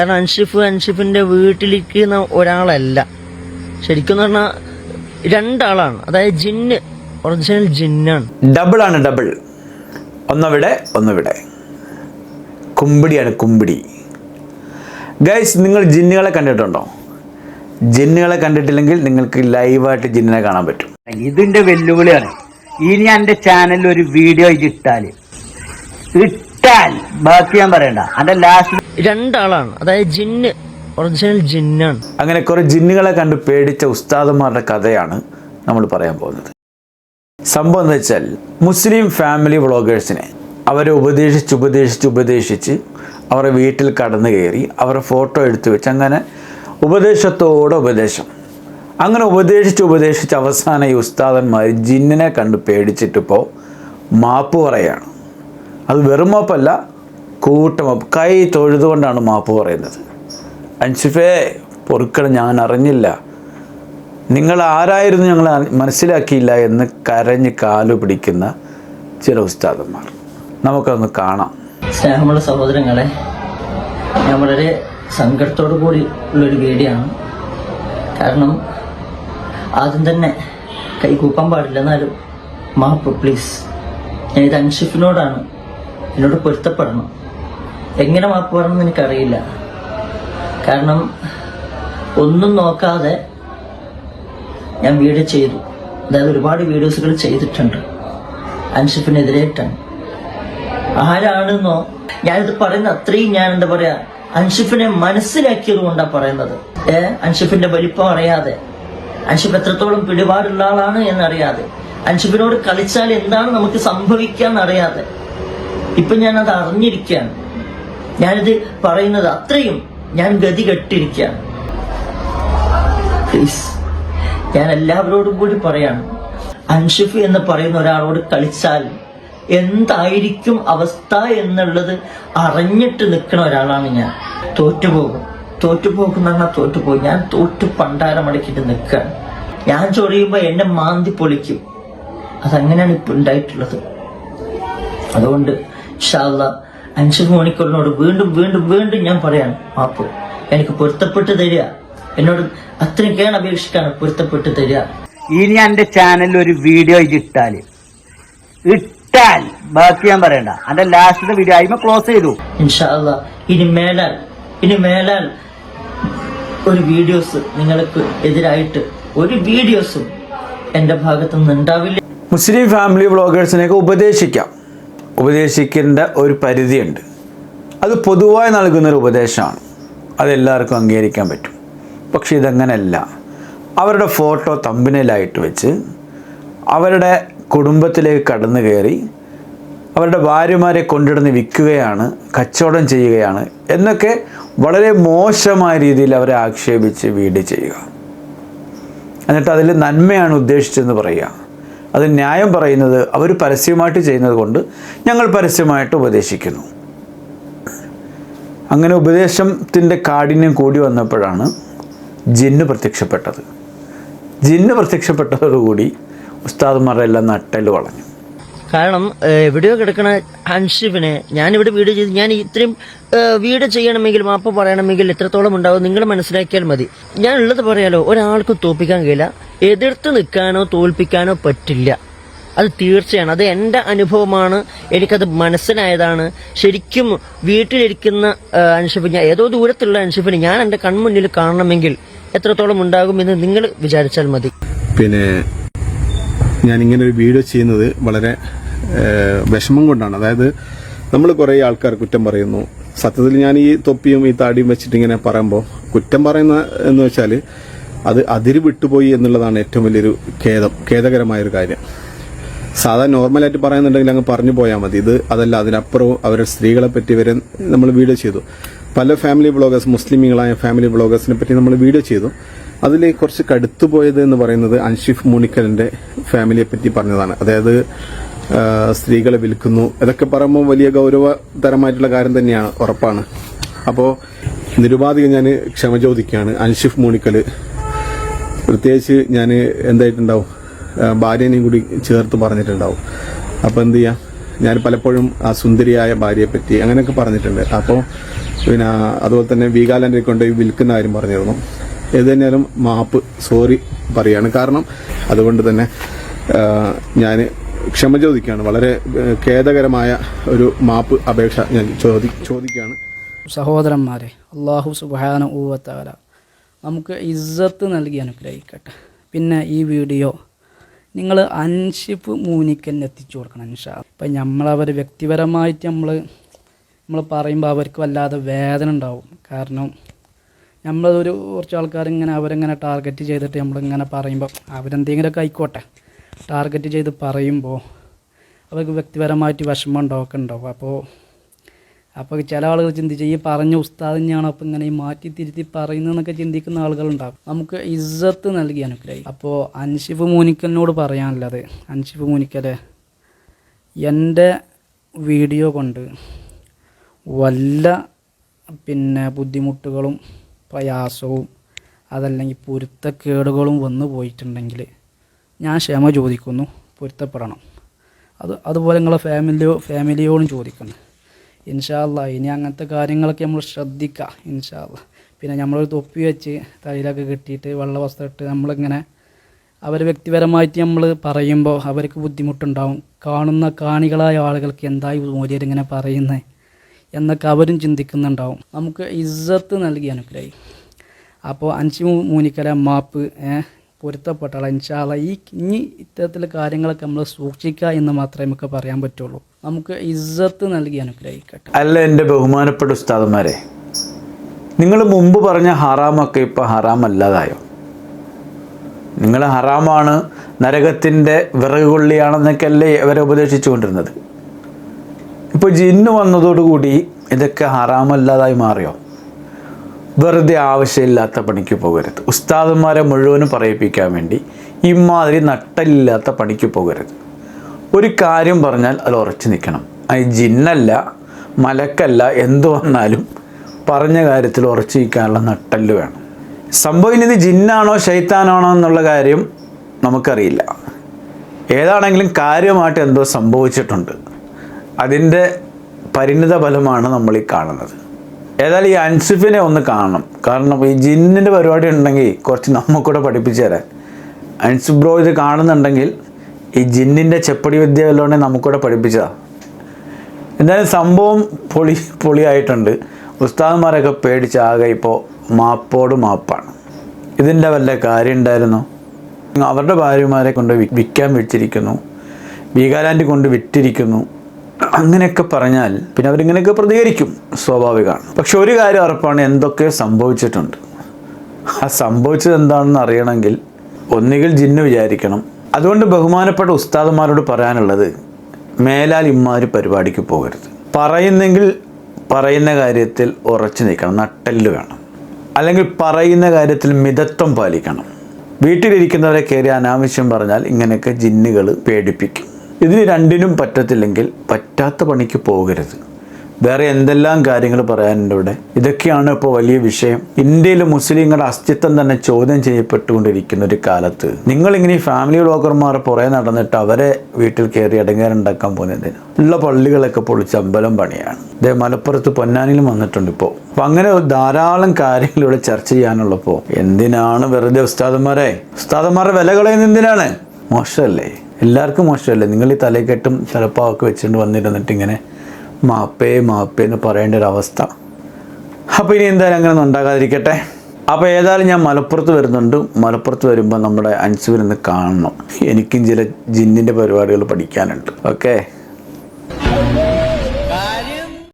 കാരണം അൻഷിഫ് അൻഷിഫിന്റെ വീട്ടിലിരിക്കുന്ന ഒരാളല്ല. ശരിക്കും പറഞ്ഞാൽ രണ്ടാളാണ്. അതായത് ജിന്ന്. ഒറിജിനൽ ജിന്നാണ്. ഡബിൾ ആണ് ഡബിൾ ഒന്നവിടെ ഒന്നവിടെ. കുമ്പിടിയാണ് കുമ്പിടി. ഗൈസ് നിങ്ങൾ ജിന്നുകളെ കണ്ടിട്ടുണ്ടോ? ജിന്നുകളെ കണ്ടിട്ടില്ലെങ്കിൽ നിങ്ങൾക്ക് ലൈവായിട്ട് ജിന്നിനെ കാണാൻ പറ്റും. ഇതിന്റെ വെല്ലുവിളിയാണ്. ഇനി എന്റെ ചാനലിൽ ഒരു വീഡിയോ ഇട്ടാൽ ഇട്ടാൽ ബാക്കി ഞാൻ പറയണ്ട. എന്റെ ലാസ്റ്റ് രണ്ടാളാണ്. അതായത് ജിന്ന് ഒറിജിനൽ ജിന്നാണ്. അങ്ങനെ കുറെ ജിന്നുകളെ കണ്ട് പേടിച്ച ഉസ്താദന്മാരുടെ കഥയാണ് നമ്മൾ പറയാൻ പോകുന്നത്. സംഭവം എന്ന് വെച്ചാൽ മുസ്ലിം ഫാമിലി വ്ളോഗേഴ്സിനെ അവരെ ഉപദേശിച്ച് ഉപദേശിച്ച് ഉപദേശിച്ച് അവരുടെ വീട്ടിൽ കടന്നു കയറി അവരുടെ ഫോട്ടോ എടുത്തു വെച്ച് അങ്ങനെ ഉപദേശത്തോടെ ഉപദേശം. അങ്ങനെ ഉപദേശിച്ച് ഉപദേശിച്ച് അവസാനം ഈ ഉസ്താദന്മാർ ജിന്നിനെ കണ്ട് പേടിച്ചിട്ടിപ്പോൾ മാപ്പ് പറയാണ്. അത് വെറും മാപ്പല്ല കൂട്ടമാപ്പ് കൈ തൊഴുതുകൊണ്ടാണ് മാപ്പ് പറയുന്നത്. അൻഷിഫേ പൊറുക്കണം ഞാൻ അറിഞ്ഞില്ല. നിങ്ങൾ ആരായിരുന്നു ഞങ്ങൾ മനസ്സിലാക്കിയില്ല എന്ന് കരഞ്ഞ് കാലു പിടിക്കുന്ന ചില ഉസ്താദന്മാർ. നമുക്കൊന്ന് കാണാം. സ്നേഹമുള്ള സഹോദരങ്ങളെ ഞാൻ വളരെ സങ്കടത്തോടു കൂടി ഉള്ളൊരു വീഡിയാണ് കാരണം ആദ്യം തന്നെ കൈ കൂപ്പാൻ പാടില്ല. എന്നാലും മാപ്പ് പ്ലീസ് ഞാൻ ഇത് അൻഷിഫിനോടാണ് എന്നോട് പൊരുത്തപ്പെടണം. എങ്ങനെ മാപ്പ് പറയണമെന്ന് എനിക്കറിയില്ല. കാരണം ഒന്നും നോക്കാതെ ഞാൻ വീഡിയോ ചെയ്തു. അതായത് ഒരുപാട് വീഡിയോസുകൾ ചെയ്തിട്ടുണ്ട്. അൻഷിഫിനെതിരായിട്ടാണ് ആരാണെന്നോ ഞാനിത് പറയുന്ന അത്രയും ഞാൻ എന്താ പറയാ അൻഷിഫിനെ മനസ്സിലാക്കിയത് കൊണ്ടാണ് പറയുന്നത്. ഏ അൻഷിഫിന്റെ വലിപ്പം അറിയാതെ. അൻഷിഫ് എത്രത്തോളം പിടിപാടുള്ള ആളാണ് എന്നറിയാതെ. അൻഷിഫിനോട് കളിച്ചാൽ എന്താണ് നമുക്ക് സംഭവിക്കാന്ന് അറിയാതെ ഇപ്പൊ ഞാൻ അത് അറിഞ്ഞിരിക്കുകയാണ്. ഞാനിത് പറയുന്നത് അത്രയും ഞാൻ ഗതി കെട്ടിരിക്കുകയാണ്. ഞാൻ എല്ലാവരോടും കൂടി പറയാണ് അൻഷിഫ് എന്ന് പറയുന്ന ഒരാളോട് കളിച്ചാൽ എന്തായിരിക്കും അവസ്ഥ എന്നുള്ളത് അറിഞ്ഞിട്ട് നിൽക്കുന്ന ഒരാളാണ് ഞാൻ. തോറ്റുപോകും. തോറ്റുപോകും എന്ന് പറഞ്ഞാൽ തോറ്റുപോകും. ഞാൻ തോറ്റു പണ്ടാരം പണ്ടാരമടക്കിട്ട് നിൽക്കുകയാണ്. ഞാൻ ചൊറിയുമ്പോൾ എന്നെ മാന്തി പൊളിക്കും. അതങ്ങനെയാണ് ഇപ്പൊ ഉണ്ടായിട്ടുള്ളത്. അതുകൊണ്ട് ഷാല്ല അഞ്ചു മണിക്കൂറിനോട് വീണ്ടും വീണ്ടും വീണ്ടും ഞാൻ പറയാണ് മാപ്പ് എനിക്ക് പൊരുത്തപ്പെട്ട് തരിക. എന്നോട് അത്രയും കേൺ അപേക്ഷിക്കാണ് പൊരുത്തപ്പെട്ട് തരിക. ഇനി എന്റെ ചാനലിൽ ഒരു വീഡിയോ ഇട്ടാൽ. ഇട്ടാൽ ബാക്കി ഞാൻ പറയണ്ട. എന്റെ ലാസ്റ്റ് വീഡിയോ ആയി ക്ലോസ് ചെയ്തു. ഇൻഷാല്ല ഇനി മേലാൽ ഇനി മേലാൽ ഒരു വീഡിയോസ് നിങ്ങൾക്ക് എതിരായിട്ട് ഒരു വീഡിയോസും എന്റെ ഭാഗത്തുനിന്ന് ഉണ്ടാവില്ല. മുസ്ലിം ഫാമിലി വ്ളോഗേഴ്സിനെയൊക്കെ ഉപദേശിക്കാം. ഉപദേശിക്കേണ്ട ഒരു പരിധിയുണ്ട്. അത് പൊതുവായി നൽകുന്നൊരു ഉപദേശമാണ്. അതെല്ലാവർക്കും അംഗീകരിക്കാൻ പറ്റും. പക്ഷെ ഇതങ്ങനെയല്ല അവരുടെ ഫോട്ടോ തമ്പനയിലായിട്ട് വെച്ച് അവരുടെ കുടുംബത്തിലേക്ക് കടന്നു കയറി അവരുടെ ഭാര്യമാരെ കൊണ്ടിടുന്ന് വിൽക്കുകയാണ് കച്ചവടം ചെയ്യുകയാണ് എന്നൊക്കെ വളരെ മോശമായ രീതിയിൽ അവരെ ആക്ഷേപിച്ച് വീട് ചെയ്യുക. എന്നിട്ട് അതിൽ നന്മയാണ് ഉദ്ദേശിച്ചെന്ന് പറയുക. അത് ന്യായം പറയുന്നത് അവർ പരസ്യമായിട്ട് ചെയ്യുന്നത് കൊണ്ട് ഞങ്ങൾ പരസ്യമായിട്ട് ഉപദേശിക്കുന്നു. അങ്ങനെ ഉപദേശത്തിന്റെ കാഠിന്യം കൂടി വന്നപ്പോഴാണ് ജിന്ന് പ്രത്യക്ഷപ്പെട്ടത്. ജിന്ന് പ്രത്യക്ഷപ്പെട്ടതോടുകൂടി ഉസ്താദ്മാരുടെ എല്ലാം നട്ടൽ വളഞ്ഞു. കാരണം എവിടെയോ കിടക്കണ ഹൻഷിഫിനെ ഞാനിവിടെ വീഡിയോ ചെയ്ത് ഞാൻ ഇത്രയും വീഡിയോ ചെയ്യണമെങ്കിൽ മാപ്പ് പറയണമെങ്കിൽ എത്രത്തോളം ഉണ്ടാവും നിങ്ങൾ മനസ്സിലാക്കിയാൽ മതി. ഞാൻ ഉള്ളത് പറയാലോ ഒരാൾക്കും തോപ്പിക്കാൻ കഴിയില്ല. എതിർത്ത് നിൽക്കാനോ തോൽപ്പിക്കാനോ പറ്റില്ല. അത് തീർച്ചയാണ്. അത് എന്റെ അനുഭവമാണ്. എനിക്കത് മനസ്സിലായതാണ്. ശരിക്കും വീട്ടിലിരിക്കുന്ന അനുഷഫിന് ഏതോ ദൂരത്തുള്ള അനുഷഫിന് ഞാൻ എന്റെ കൺമുന്നിൽ കാണണമെങ്കിൽ എത്രത്തോളം ഉണ്ടാകും എന്ന് നിങ്ങൾ വിചാരിച്ചാൽ മതി. പിന്നെ ഞാൻ ഇങ്ങനെ ഒരു വീഡിയോ ചെയ്യുന്നത് വളരെ വിഷമം കൊണ്ടാണ്. അതായത് നമ്മൾ കുറേ ആൾക്കാർ കുറ്റം പറയുന്നു. സത്യത്തിൽ ഞാൻ ഈ തൊപ്പിയും ഈ താടിയും വെച്ചിട്ട് ഇങ്ങനെ പറയുമ്പോൾ കുറ്റം പറയുന്ന എന്ന് വെച്ചാൽ അത് അതിര് വിട്ടുപോയി എന്നുള്ളതാണ് ഏറ്റവും വലിയൊരു ഖേദം ഖേദകരമായൊരു കാര്യം. സാധാരണ നോർമലായിട്ട് പറയുന്നുണ്ടെങ്കിൽ അങ്ങ് പറഞ്ഞു പോയാൽ മതി. ഇത് അതല്ല അതിനപ്പുറവും അവരുടെ സ്ത്രീകളെ പറ്റി വരെ നമ്മൾ വീഡിയോ ചെയ്തു. പല ഫാമിലി ബ്ലോഗേഴ്സ് മുസ്ലിമുകളായ ഫാമിലി ബ്ലോഗേഴ്സിനെ പറ്റി നമ്മൾ വീഡിയോ ചെയ്തു. അതിൽ കുറച്ച് കടുത്തുപോയത് എന്ന് പറയുന്നത് അൻഷിഫ് മൂണിക്കലിന്റെ ഫാമിലിയെ പറ്റി പറഞ്ഞതാണ്. അതായത് സ്ത്രീകളെ വിൽക്കുന്നു. ഇതൊക്കെ പറയുമ്പോൾ വലിയ ഗൗരവതരമായിട്ടുള്ള കാര്യം തന്നെയാണ് ഉറപ്പാണ്. അപ്പോൾ നിരുപാധികം ഞാൻ ക്ഷമ ചോദിക്കുകയാണ്. അൻഷിഫ് മൂണിക്കൽ പ്രത്യേകിച്ച് ഞാൻ എന്തായിട്ടുണ്ടാവും ഭാര്യനെയും കൂടി ചേർത്ത് പറഞ്ഞിട്ടുണ്ടാവും. അപ്പോൾ എന്ത് ചെയ്യാം? ഞാൻ പലപ്പോഴും ആ സുന്ദരിയായ ഭാര്യയെ പറ്റി അങ്ങനെയൊക്കെ പറഞ്ഞിട്ടുണ്ട്. അപ്പോൾ പിന്നെ അതുപോലെ തന്നെ വീഗാലാൻഡിൽ കൊണ്ട് വിൽക്കുന്ന കാര്യം പറഞ്ഞിരുന്നു. ഏത് തന്നെയാലും മാപ്പ് സോറി പറയാണ്. കാരണം അതുകൊണ്ട് തന്നെ ഞാൻ ക്ഷമ ചോദിക്കുകയാണ്. വളരെ ഖേദകരമായ ഒരു മാപ്പ് അപേക്ഷ ഞാൻ ചോദി ചോദിക്കുകയാണ്. സഹോദരന്മാരെ അള്ളാഹു സുബാന ഊവത്താല നമുക്ക് ഇസ്സത്ത് നൽകി അനുഗ്രഹിക്കട്ടെ. പിന്നെ ഈ വീഡിയോ നിങ്ങൾ അൻഷിപ്പ് മൂനിക്കന്നെ എത്തിച്ചു കൊടുക്കണം അൻഷാ ഇപ്പം നമ്മളവർ വ്യക്തിപരമായിട്ട് നമ്മൾ നമ്മൾ പറയുമ്പോൾ അവർക്ക് വല്ലാതെ വേദന ഉണ്ടാവും. കാരണം നമ്മളൊരു കുറച്ച് ആൾക്കാർ ഇങ്ങനെ അവരിങ്ങനെ ടാർഗറ്റ് ചെയ്തിട്ട് നമ്മളിങ്ങനെ പറയുമ്പോൾ അവരെന്തെങ്കിലുമൊക്കെ ആയിക്കോട്ടെ. ടാർഗറ്റ് ചെയ്ത് പറയുമ്പോൾ അവർക്ക് വ്യക്തിപരമായിട്ട് വിഷമം ഉണ്ടാവുക ഉണ്ടാവും. അപ്പോൾ അപ്പോൾ ചില ആളുകൾ ചിന്തിച്ച് ഈ പറഞ്ഞ ഉസ്താദിനെയാണ് അപ്പം ഇങ്ങനെ ഈ മാറ്റി തിരുത്തി പറയുന്നതെന്നൊക്കെ ചിന്തിക്കുന്ന ആളുകളുണ്ടാകും. നമുക്ക് ഇസ്സത്ത് നൽകി അനുഗ്രഹം അപ്പോൾ അൻഷിഫ് മൂനിക്കലിനോട് പറയാനുള്ളത് അൻഷിഫ് മൂനിക്കലെ എന്റെ വീഡിയോ കൊണ്ട് വല്ല പിന്നെ ബുദ്ധിമുട്ടുകളും പ്രയാസവും അതല്ലെങ്കിൽ പൊരുത്തക്കേടുകളും വന്നു പോയിട്ടുണ്ടെങ്കിൽ ഞാൻ ക്ഷമ ചോദിക്കുന്നു പൊരുത്തപ്പെടണം. അത് അതുപോലെ നിങ്ങളെ ഫാമിലിയോ ഫാമിലിയോടും ചോദിക്കണം ഇൻഷാല്ല ഇനി അങ്ങനത്തെ കാര്യങ്ങളൊക്കെ നമ്മൾ ശ്രദ്ധിക്കുക ഇൻഷാല്ല പിന്നെ നമ്മളൊരു തൊപ്പി വെച്ച് തലയിലൊക്കെ കെട്ടിയിട്ട് വെള്ള വസ്ത്രം ഇട്ട് നമ്മളിങ്ങനെ അവർ വ്യക്തിപരമായിട്ട് നമ്മൾ പറയുമ്പോൾ അവർക്ക് ബുദ്ധിമുട്ടുണ്ടാവും. കാണുന്ന കാണികളായ ആളുകൾക്ക് എന്തായി മൂല്യർ ഇങ്ങനെ പറയുന്നത് എന്നൊക്കെ അവരും ചിന്തിക്കുന്നുണ്ടാവും. നമുക്ക് ഇസ്സത്ത് നൽകി അനുഗ്രഹി. അപ്പോൾ അഞ്ച് മൂന്നിക്കല മാപ്പ് പൊരുത്തപ്പെട്ടാൽ ഇൻഷാല്ല ഈ ഇനി ഇത്തരത്തിലുള്ള കാര്യങ്ങളൊക്കെ നമ്മൾ സൂക്ഷിക്കുക എന്ന് മാത്രമേ നമുക്ക് പറയാൻ പറ്റുള്ളൂ. നമുക്ക് ഇസ്സത്ത് നൽകി അനുഗ്രഹിക്കട്ടെ. അല്ല എന്റെ ബഹുമാനപ്പെട്ട ഉസ്താദന്മാരെ നിങ്ങൾ മുമ്പ് പറഞ്ഞ ഹറാമൊക്കെ ഇപ്പോൾ ഹറാം അല്ലാതായോ നിങ്ങൾ ഹറാമാണ് നരകത്തിന്റെ വിറക് കൊള്ളിയാണെന്നൊക്കെ അല്ലേ അവരെ ഉപദേശിച്ചുകൊണ്ടിരുന്നത്. ഇപ്പോൾ ജിന്ന് വന്നതോടുകൂടി ഇതൊക്കെ ഹറാമല്ലാതായി മാറിയോ? വെറുതെ ആവശ്യമില്ലാത്ത പണിക്ക് പോകരുത്. ഉസ്താദന്മാരെ മുഴുവനും പറയിപ്പിക്കാൻ വേണ്ടി ഇമാതിരി നട്ടലില്ലാത്ത പണിക്ക് പോകരുത്. ഒരു കാര്യം പറഞ്ഞാൽ അത് ഉറച്ചു നിൽക്കണം. അത് ജിന്നല്ല മലക്കല്ല എന്തു വന്നാലും പറഞ്ഞ കാര്യത്തിൽ ഉറച്ചു നിൽക്കാനുള്ള നട്ടൽ വേണം. സംഭവം ഇത് ജിന്നാണോ ശൈത്താനാണോ എന്നുള്ള കാര്യം നമുക്കറിയില്ല. ഏതാണെങ്കിലും കാര്യമായിട്ട് എന്തോ സംഭവിച്ചിട്ടുണ്ട്. അതിന്റെ പരിണിത ഫലമാണ് നമ്മൾ ഈ കാണുന്നത്. ഏതായാലും ഈ അൻസിഫിനെ ഒന്ന് കാണണം. കാരണം ഈ ജിന്നിന്റെ പരിപാടി ഉണ്ടെങ്കിൽ കുറച്ച് നമുക്കൂടെ പഠിപ്പിച്ചു തരാൻ. അൻസിഫ് ബ്രോ ഇത് കാണുന്നുണ്ടെങ്കിൽ ഈ ജിന്നിന്റെ ചെപ്പടി വിദ്യ വല്ലതുകൊണ്ടെങ്കിൽ നമുക്കൂടെ പഠിപ്പിച്ചതാണ് എന്തായാലും സംഭവം പൊളി പൊളിയായിട്ടുണ്ട്. ഉസ്താദന്മാരൊക്കെ പേടിച്ച് ആകെ ഇപ്പോൾ മാപ്പോട് മാപ്പാണ്. ഇതിന്റെ വല്ല കാര്യം ഉണ്ടായിരുന്നു? അവരുടെ ഭാര്യമാരെ കൊണ്ട് വിൽക്കാൻ വെച്ചിരിക്കുന്നു വീഗാലാൻഡ് കൊണ്ട് വിറ്റിരിക്കുന്നു. അങ്ങനെയൊക്കെ പറഞ്ഞാൽ പിന്നെ അവരിങ്ങനെയൊക്കെ പ്രതികരിക്കും സ്വാഭാവികമാണ്. പക്ഷെ ഒരു കാര്യം ഉറപ്പാണ് എന്തൊക്കെ സംഭവിച്ചിട്ടുണ്ട്. ആ സംഭവിച്ചത് എന്താണെന്ന് അറിയണമെങ്കിൽ ഒന്നുകിൽ ജിന്ന് വിചാരിക്കണം അതുകൊണ്ട് ബഹുമാനപ്പെട്ട ഉസ്താദന്മാരോട് പറയാനുള്ളത് മേലാൽ ഇമ്മാതിരി പരിപാടിക്ക് പോകരുത്. പറയുന്നെങ്കിൽ പറയുന്ന കാര്യത്തിൽ ഉറച്ചു നിൽക്കണം നട്ടെല്ല് വേണം. അല്ലെങ്കിൽ പറയുന്ന കാര്യത്തിൽ മിതത്വം പാലിക്കണം. വീട്ടിലിരിക്കുന്നവരെ കയറി അനാവശ്യം പറഞ്ഞാൽ ഇങ്ങനെയൊക്കെ ജിന്നുകൾ പേടിപ്പിക്കും. ഇതിന് രണ്ടിനും പറ്റത്തില്ലെങ്കിൽ പറ്റാത്ത പണിക്ക് പോകരുത്. വേറെ എന്തെല്ലാം കാര്യങ്ങൾ പറയാനുണ്ട് ഇവിടെ? ഇതൊക്കെയാണ് ഇപ്പോൾ വലിയ വിഷയം. ഇന്ത്യയിൽ മുസ്ലിങ്ങളുടെ അസ്തിത്വം തന്നെ ചോദ്യം ചെയ്യപ്പെട്ടുകൊണ്ടിരിക്കുന്ന ഒരു കാലത്ത്. നിങ്ങളിങ്ങനെ ഈ ഫാമിലി ബ്ലോഗർമാർ പുറകെ നടന്നിട്ട് അവരെ വീട്ടിൽ കയറി ഇടങ്ങേറുണ്ടാക്കാൻ പോകുന്നതിന് ഉള്ള പള്ളികളൊക്കെ പൊളിച്ച് അമ്പലം പണിയാണ്. ഇതേ മലപ്പുറത്ത് പൊന്നാനിയിലും വന്നിട്ടുണ്ട് ഇപ്പോൾ. അപ്പം അങ്ങനെ ധാരാളം കാര്യങ്ങൾ ഇവിടെ ചർച്ച ചെയ്യാനുള്ളപ്പോൾ എന്തിനാണ് വെറുതെ ഉസ്താദന്മാരെ? ഉസ്താദന്മാരുടെ വില കളയുന്നത് എന്തിനാണ്? മോശമല്ലേ? എല്ലാവർക്കും മോശമല്ലേ? നിങ്ങൾ ഈ തലക്കെട്ടും ചിലപ്പോൾ വെച്ചുകൊണ്ട് വന്നിരുന്നിട്ട് ഇങ്ങനെ മാപ്പേ മാപ്പേ എന്ന് പറയേണ്ട ഒരു അവസ്ഥ അപ്പോൾ ഇനി എന്തായാലും അങ്ങനെ ഒന്നും ഉണ്ടാകാതിരിക്കട്ടെ. അപ്പോൾ ഏതായാലും ഞാൻ മലപ്പുറത്ത് വരുന്നുണ്ട്. മലപ്പുറത്ത് വരുമ്പോൾ നമ്മുടെ അൻസുവിനൊന്ന് കാണണം. എനിക്കും ചില ജിന്നിന്റെ പരിപാടികൾ പഠിക്കാനുണ്ട്. ഓക്കെ?